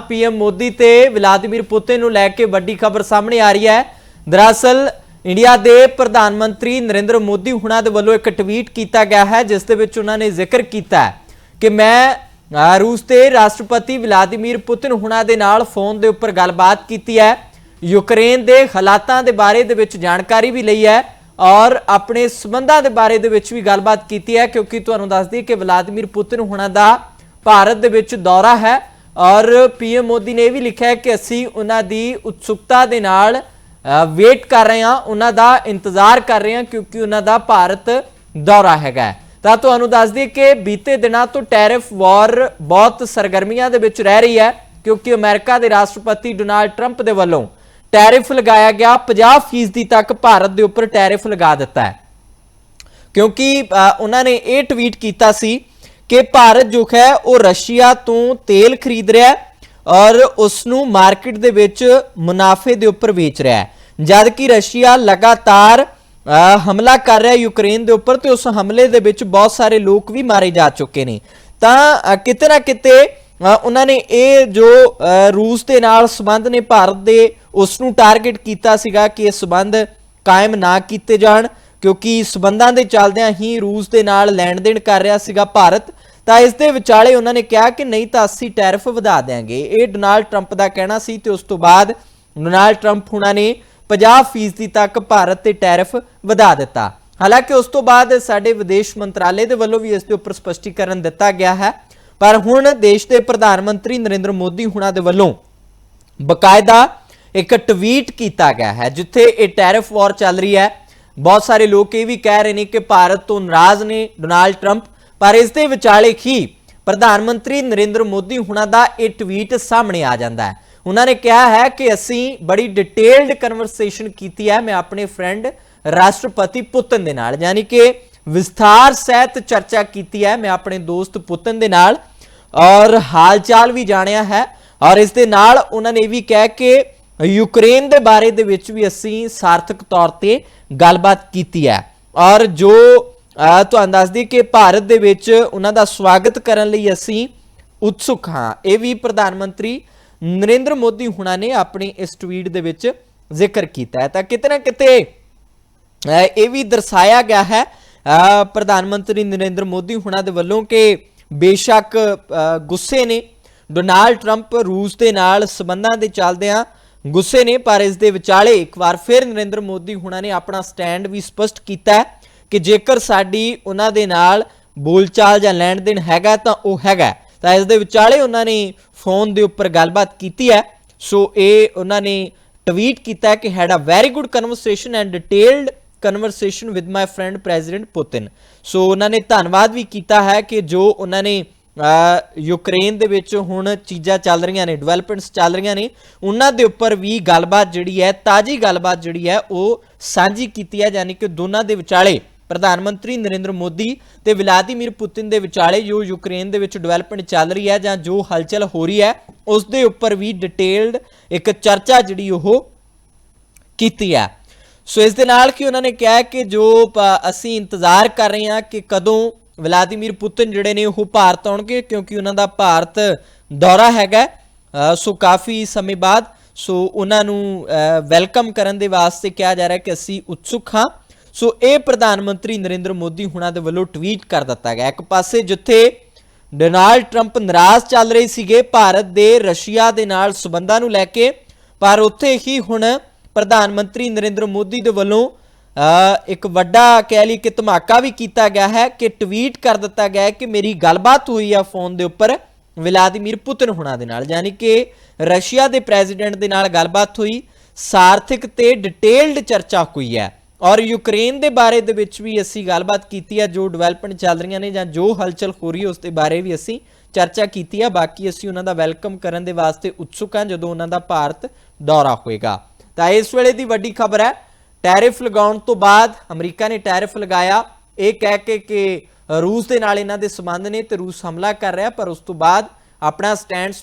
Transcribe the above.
PM Modi ਤੇ Vladimir Putin ਨੂੰ ਲੈ ਕੇ ਵੱਡੀ ਖਬਰ ਸਾਹਮਣੇ ਆ ਰਹੀ ਹੈ। ਦਰਅਸਲ, ਇੰਡੀਆ ਦੇ ਪ੍ਰਧਾਨ ਮੰਤਰੀ ਨਰਿੰਦਰ ਮੋਦੀ ਹੁਣਾਂ ਦੇ ਵੱਲੋਂ ਇੱਕ ਟਵੀਟ ਕੀਤਾ ਗਿਆ ਹੈ, ਜਿਸ ਦੇ ਵਿੱਚ ਉਹਨਾਂ ਨੇ ਜ਼ਿਕਰ ਕੀਤਾ ਕਿ ਮੈਂ ਰੂਸ ਦੇ ਰਾਸ਼ਟਰਪਤੀ ਵਲਾਦੀਮੀਰ ਪੁਤਿਨ ਹੁਣਾਂ ਦੇ ਨਾਲ ਫੋਨ ਦੇ ਉੱਪਰ ਗੱਲਬਾਤ ਕੀਤੀ ਹੈ। ਯੂਕਰੇਨ ਦੇ ਹਾਲਾਤਾਂ ਦੇ ਬਾਰੇ ਦੇ ਵਿੱਚ ਜਾਣਕਾਰੀ ਵੀ ਲਈ ਹੈ ਔਰ ਆਪਣੇ ਸਬੰਧਾਂ ਦੇ ਬਾਰੇ ਦੇ ਵਿੱਚ ਵੀ ਗੱਲਬਾਤ ਕੀਤੀ ਹੈ, ਕਿਉਂਕਿ ਤੁਹਾਨੂੰ ਦੱਸ ਦਈਏ ਕਿ ਵਲਾਦੀਮੀਰ ਪੁਤਿਨ ਹੁਣਾਂ ਦਾ ਭਾਰਤ ਦੇ ਵਿੱਚ ਦੌਰਾ ਹੈ। ਔਰ ਪੀਐਮ ਮੋਦੀ ਨੇ ਇਹ ਵੀ ਲਿਖਿਆ ਹੈ ਕਿ ਅਸੀਂ ਉਹਨਾਂ ਦੀ ਉਤਸੁਕਤਾ ਦੇ ਨਾਲ ਵੇਟ ਕਰ ਰਹੇ ਹਾਂ, ਉਹਨਾਂ ਦਾ ਇੰਤਜ਼ਾਰ ਕਰ ਰਹੇ ਹਾਂ ਕਿਉਂਕਿ ਉਹਨਾਂ ਦਾ ਭਾਰਤ ਦੌਰਾ ਹੈਗਾ ਤਾਂ ਤੁਹਾਨੂੰ ਦੱਸ ਦਈਏ ਕਿ ਬੀਤੇ ਦਿਨਾਂ ਤੋਂ ਟੈਰਿਫ ਵਾਰ ਬਹੁਤ ਸਰਗਰਮੀਆਂ ਦੇ ਵਿੱਚ ਰਹਿ ਰਹੀ ਹੈ ਕਿਉਂਕਿ ਅਮਰੀਕਾ ਦੇ ਰਾਸ਼ਟਰਪਤੀ ਡੋਨਾਲਡ ਟਰੰਪ ਦੇ ਵੱਲੋਂ ਟੈਰਿਫ ਲਗਾਇਆ ਗਿਆ 50% ਤੱਕ ਭਾਰਤ ਦੇ ਉੱਪਰ ਟੈਰਿਫ ਲਗਾ ਦਿੱਤਾ ਹੈ। ਕਿਉਂਕਿ ਉਹਨਾਂ ਨੇ ਇਹ ਟਵੀਟ ਕੀਤਾ ਸੀ ਕਿ ਭਾਰਤ ਜੋ ਹੈ ਉਹ ਰਸ਼ੀਆ ਤੋਂ ਤੇਲ ਖਰੀਦ ਰਿਹਾ ਹੈ ਔਰ ਉਸ ਨੂੰ ਮਾਰਕੀਟ ਦੇ ਵਿੱਚ ਮੁਨਾਫੇ ਦੇ ਉੱਪਰ ਵੇਚ ਰਿਹਾ ਹੈ। ਜਦ ਕਿ ਰਸ਼ੀਆ ਲਗਾਤਾਰ ਹਮਲਾ ਕਰ ਰਿਹਾ ਯੂਕਰੇਨ ਦੇ ਉੱਪਰ ਤੇ ਉਸ ਹਮਲੇ ਦੇ ਵਿੱਚ ਬਹੁਤ ਸਾਰੇ ਲੋਕ ਵੀ ਮਾਰੇ ਜਾ ਚੁੱਕੇ ਨੇ। ਤਾਂ ਕਿਤੇ ਨਾ ਕਿਤੇ ਉਹਨਾਂ ਨੇ ਇਹ ਜੋ ਰੂਸ ਦੇ ਨਾਲ ਸੰਬੰਧ ਨੇ ਭਾਰਤ ਦੇ ਉਸ ਨੂੰ ਟਾਰਗੇਟ ਕੀਤਾ ਸੀਗਾ ਕਿ ਇਹ ਸੰਬੰਧ ਕਾਇਮ ਨਾ ਕੀਤੇ ਜਾਣ, ਕਿਉਂਕਿ ਸਬੰਧਾਂ ਦੇ ਚੱਲਦਿਆਂ ਹੀ ਰੂਸ ਦੇ ਨਾਲ ਲੈਣ ਦੇਣ ਕਰ ਰਿਹਾ ਸੀਗਾ ਭਾਰਤ। ਤਾਂ ਇਸ ਦੇ ਵਿਚਾਲੇ ਉਹਨਾਂ ਨੇ ਕਿਹਾ ਕਿ ਨਹੀਂ ਤਾਂ ਅਸੀਂ ਟੈਰਿਫ ਵਧਾ ਦੇਾਂਗੇ ਇਹ ਡੋਨਾਲਡ ਟਰੰਪ ਦਾ ਕਹਿਣਾ ਸੀ ਤੇ ਉਸ ਤੋਂ ਬਾਅਦ ਡੋਨਾਲਡ ਟਰੰਪ ਹੁਣਾਂ ਨੇ 50% ਤੱਕ ਭਾਰਤ ਤੇ ਟੈਰਿਫ ਵਧਾ ਦਿੱਤਾ। ਹਾਲਾਂਕਿ ਉਸ ਤੋਂ ਬਾਅਦ ਸਾਡੇ ਵਿਦੇਸ਼ ਮੰਤਰਾਲੇ ਦੇ ਵੱਲੋਂ ਵੀ ਇਸ ਦੇ ਉੱਪਰ ਸਪਸ਼ਟੀਕਰਨ ਦਿੱਤਾ ਗਿਆ ਹੈ। ਪਰ ਹੁਣ ਦੇਸ਼ ਦੇ ਪ੍ਰਧਾਨ ਮੰਤਰੀ ਨਰਿੰਦਰ ਮੋਦੀ ਹੁਣਾਂ ਦੇ ਵੱਲੋਂ ਬਕਾਇਦਾ ਇੱਕ ਟਵੀਟ ਕੀਤਾ ਗਿਆ ਹੈ, ਜਿੱਥੇ ਇਹ ਟੈਰਿਫ ਵਾਰ ਚੱਲ ਰਹੀ ਹੈ। ਬਹੁਤ ਸਾਰੇ ਲੋਕ ਇਹ ਵੀ ਕਹਿ ਰਹੇ ਨੇ ਕਿ ਭਾਰਤ ਤੋਂ ਨਾਰਾਜ਼ ਨੇ ਡੋਨਾਲਡ ਟਰੰਪ। ਪਰ ਇਸ ਦੇ ਵਿਚਾਲੇ ਹੀ ਪ੍ਰਧਾਨ ਮੰਤਰੀ ਨਰਿੰਦਰ ਮੋਦੀ ਹੁਣਾਂ ਦਾ ਇਹ ਟਵੀਟ ਸਾਹਮਣੇ ਆ ਜਾਂਦਾ ਹੈ। ਉਹਨਾਂ ਨੇ ਕਿਹਾ ਹੈ ਕਿ ਅਸੀਂ ਬੜੀ ਡਿਟੇਲਡ ਕਨਵਰਸੇਸ਼ਨ ਕੀਤੀ ਹੈ। ਮੈਂ ਆਪਣੇ ਫਰੈਂਡ ਰਾਸ਼ਟਰਪਤੀ ਪੁਤਨ ਦੇ ਨਾਲ, ਯਾਨੀ ਕਿ ਵਿਸਥਾਰ ਸਹਿਤ ਚਰਚਾ ਕੀਤੀ ਹੈ ਮੈਂ ਆਪਣੇ ਦੋਸਤ ਪੁਤਨ ਦੇ ਨਾਲ ਔਰ ਹਾਲਚਾਲ ਵੀ ਜਾਣਿਆ ਹੈ ਔਰ ਇਸ ਦੇ ਨਾਲ ਉਹਨਾਂ ਨੇ ਇਹ ਵੀ ਕਿਹਾ ਕਿ ਯੂਕਰੇਨ ਦੇ ਬਾਰੇ ਦੇ ਵਿੱਚ ਵੀ ਅਸੀਂ ਸਾਰਥਕ ਤੌਰ ਤੇ ਗੱਲਬਾਤ ਕੀਤੀ ਹੈ। ਔਰ ਜੋ ਤੁਹਾਨੂੰ ਦੱਸ ਦਈਏ ਕਿ ਭਾਰਤ ਦੇ ਵਿੱਚ ਉਹਨਾਂ ਦਾ ਸਵਾਗਤ ਕਰਨ ਲਈ ਅਸੀਂ ਉਤਸੁਕ ਹਾਂ। ਇਹ ਵੀ ਪ੍ਰਧਾਨ ਮੰਤਰੀ ਨਰਿੰਦਰ ਮੋਦੀ ਹੁਣਾਂ ਨੇ ਆਪਣੀ ਇਸ ਟਵੀਟ ਦੇ ਵਿੱਚ ਜ਼ਿਕਰ ਕੀਤਾ ਹੈ। ਤਾਂ ਕਿਤੇ ਨਾ ਕਿਤੇ ਇਹ ਵੀ ਦਰਸਾਇਆ ਗਿਆ ਹੈ ਪ੍ਰਧਾਨ ਮੰਤਰੀ ਨਰਿੰਦਰ ਮੋਦੀ ਹੁਣਾਂ ਦੇ ਵੱਲੋਂ ਕਿ ਬੇਸ਼ੱਕ ਗੁੱਸੇ ਨੇ, ਡੋਨਾਲਡ ਟਰੰਪ ਰੂਸ ਦੇ ਨਾਲ ਸਬੰਧਾਂ ਦੇ ਚੱਲਦਿਆਂ ਗੁੱਸੇ ਨੇ, ਪਰ ਇਸ ਦੇ ਵਿਚਾਲੇ ਇੱਕ ਵਾਰ ਫਿਰ ਨਰਿੰਦਰ ਮੋਦੀ ਹੁਣਾਂ ਨੇ ਆਪਣਾ ਸਟੈਂਡ ਵੀ ਸਪਸ਼ਟ ਕੀਤਾ ਹੈ। ਕਿ ਜੇਕਰ ਸਾਡੀ ਉਹਨਾਂ ਦੇ ਨਾਲ ਬੋਲਚਾਲ ਜਾਂ ਲੈਣ ਦੇਣ ਹੈਗਾ ਤਾਂ ਉਹ ਹੈਗਾ ਤਾਂ ਇਸ ਦੇ ਵਿਚਾਲੇ ਉਹਨਾਂ ਨੇ ਫੋਨ ਦੇ ਉੱਪਰ ਗੱਲਬਾਤ ਕੀਤੀ ਹੈ। ਸੋ ਇਹ ਉਹਨਾਂ ਨੇ ਟਵੀਟ ਕੀਤਾ ਕਿ had a very good conversation and detailed conversation with my friend president Putin so ਉਹਨਾਂ ਨੇ ਧੰਨਵਾਦ ਵੀ ਕੀਤਾ ਹੈ ਕਿ ਜੋ ਉਹਨਾਂ ਨੇ ਯੂਕਰੇਨ ਦੇ ਵਿੱਚ ਹੁਣ ਚੀਜ਼ਾਂ ਚੱਲ ਰਹੀਆਂ ਨੇ ਡਿਵੈਲਪਮੈਂਟਸ ਚੱਲ ਰਹੀਆਂ ਨੇ, ਉਹਨਾਂ ਦੇ ਉੱਪਰ ਵੀ ਗੱਲਬਾਤ ਜਿਹੜੀ ਹੈ, ਤਾਜੀ ਗੱਲਬਾਤ ਜਿਹੜੀ ਹੈ, ਉਹ ਸਾਂਝੀ ਕੀਤੀ ਹੈ, ਯਾਨੀ ਕਿ ਦੋਨਾਂ ਦੇ ਵਿਚਾਲੇ। ਪ੍ਰਧਾਨ ਮੰਤਰੀ ਨਰਿੰਦਰ ਮੋਦੀ ਤੇ ਵਲਾਦੀਮੀਰ ਪੁਤਿਨ ਦੇ ਵਿਚਾਲੇ ਜੋ ਯੂਕਰੇਨ ਦੇ ਵਿੱਚ ਡਿਵੈਲਪਮੈਂਟ ਚੱਲ ਰਹੀ ਹੈ ਜਾਂ ਜੋ ਹਲਚਲ ਹੋ ਰਹੀ ਹੈ, ਉਸ ਦੇ ਉੱਪਰ ਵੀ ਡਿਟੇਲਡ ਇੱਕ ਚਰਚਾ ਜਿਹੜੀ ਉਹ ਕੀਤੀ ਹੈ। ਸੋ ਇਸ ਦੇ ਨਾਲ ਕਿ ਉਹਨਾਂ ਨੇ ਕਿਹਾ ਕਿ ਜੋ ਅਸੀਂ ਇੰਤਜ਼ਾਰ ਕਰ ਰਹੇ ਹਾਂ ਕਿ ਕਦੋਂ ਵਲਾਦੀਮੀਰ ਪੁਤਿਨ ਜਿਹੜੇ ਨੇ ਉਹ ਭਾਰਤ ਆਉਣਗੇ, ਕਿਉਂਕਿ ਉਹਨਾਂ ਦਾ ਭਾਰਤ ਦੌਰਾ ਹੈਗਾ ਸੋ ਕਾਫੀ ਸਮੇਂ ਬਾਅਦ ਸੋ ਉਹਨਾਂ ਨੂੰ ਵੈਲਕਮ ਕਰਨ ਦੇ ਵਾਸਤੇ ਕਿਹਾ ਜਾ ਰਿਹਾ ਕਿ ਅਸੀਂ ਉਤਸੁਕ ਹਾਂ। ਸੋ ਇਹ ਪ੍ਰਧਾਨ ਮੰਤਰੀ ਨਰਿੰਦਰ ਮੋਦੀ ਹੁਣਾਂ ਦੇ ਵੱਲੋਂ ਟਵੀਟ ਕਰ ਦਿੱਤਾ ਗਿਆ। ਇੱਕ ਪਾਸੇ ਜਿੱਥੇ ਡੋਨਾਲਡ ਟਰੰਪ ਨਾਰਾਜ਼ ਚੱਲ ਰਹੇ ਸੀਗੇ, ਭਾਰਤ ਦੇ ਰਸ਼ੀਆ ਦੇ ਨਾਲ ਸਬੰਧਾਂ ਨੂੰ ਲੈ ਕੇ, ਪਰ ਉੱਥੇ ਹੀ ਹੁਣ ਪ੍ਰਧਾਨ ਮੰਤਰੀ ਨਰਿੰਦਰ ਮੋਦੀ ਦੇ ਵੱਲੋਂ ਇੱਕ ਵੱਡਾ ਕਹਿ ਲਈ ਕਿ ਧਮਾਕਾ ਵੀ ਕੀਤਾ ਗਿਆ ਹੈ ਕਿ ਟਵੀਟ ਕਰ ਦਿੱਤਾ ਗਿਆ ਹੈ ਕਿ ਮੇਰੀ ਗੱਲਬਾਤ ਹੋਈ ਆ ਫੋਨ ਦੇ ਉੱਪਰ ਵਲਾਦੀਮੀਰ ਪੁਤਿਨ ਹੁਣਾਂ ਦੇ ਨਾਲ। ਯਾਨੀ ਕਿ ਰਸ਼ੀਆ ਦੇ ਪ੍ਰੈਜ਼ੀਡੈਂਟ ਦੇ ਨਾਲ ਗੱਲਬਾਤ ਹੋਈ, ਸਾਰਥਿਕ ਤੇ ਡਿਟੇਲਡ ਚਰਚਾ ਹੋਈ ਹੈ। ਔਰ ਯੂਕਰੇਨ ਦੇ ਬਾਰੇ ਦੇ ਵਿੱਚ ਵੀ ਅਸੀਂ ਗੱਲਬਾਤ ਕੀਤੀ ਹੈ ਜੋ ਡਿਵੈਲਪਮੈਂਟ ਚੱਲ ਰਹੀਆਂ ਨੇ ਜਾਂ ਜੋ ਹਲਚਲ ਹੋ ਰਹੀ ਹੈ, ਉਸ ਦੇ ਬਾਰੇ ਵੀ ਅਸੀਂ ਚਰਚਾ ਕੀਤੀ ਹੈ ਬਾਕੀ ਅਸੀਂ ਉਹਨਾਂ ਦਾ ਵੈਲਕਮ ਕਰਨ ਦੇ ਵਾਸਤੇ ਉਤਸੁਕ ਹਾਂ, ਜਦੋਂ ਉਹਨਾਂ ਦਾ ਭਾਰਤ ਦੌਰਾ ਹੋਏਗਾ। ਤਾਂ ਇਸ ਵੇਲੇ ਦੀ ਵੱਡੀ ਖਬਰ ਹੈ, ਟੈਰਿਫ ਲਗਾਉਣ ਤੋਂ ਬਾਅਦ ਅਮਰੀਕਾ ਨੇ ਟੈਰਿਫ ਲਗਾਇਆ। ਇਹ ਕਹਿ ਕੇ ਕਿ ਰੂਸ ਦੇ ਨਾਲ ਇਹਨਾਂ ਦੇ ਸੰਬੰਧ ਨੇ ਤੇ ਰੂਸ ਹਮਲਾ ਕਰ ਰਿਹਾ, ਪਰ ਉਸ ਤੋਂ ਬਾਅਦ ਆਪਣਾ ਸਟੈਂਡ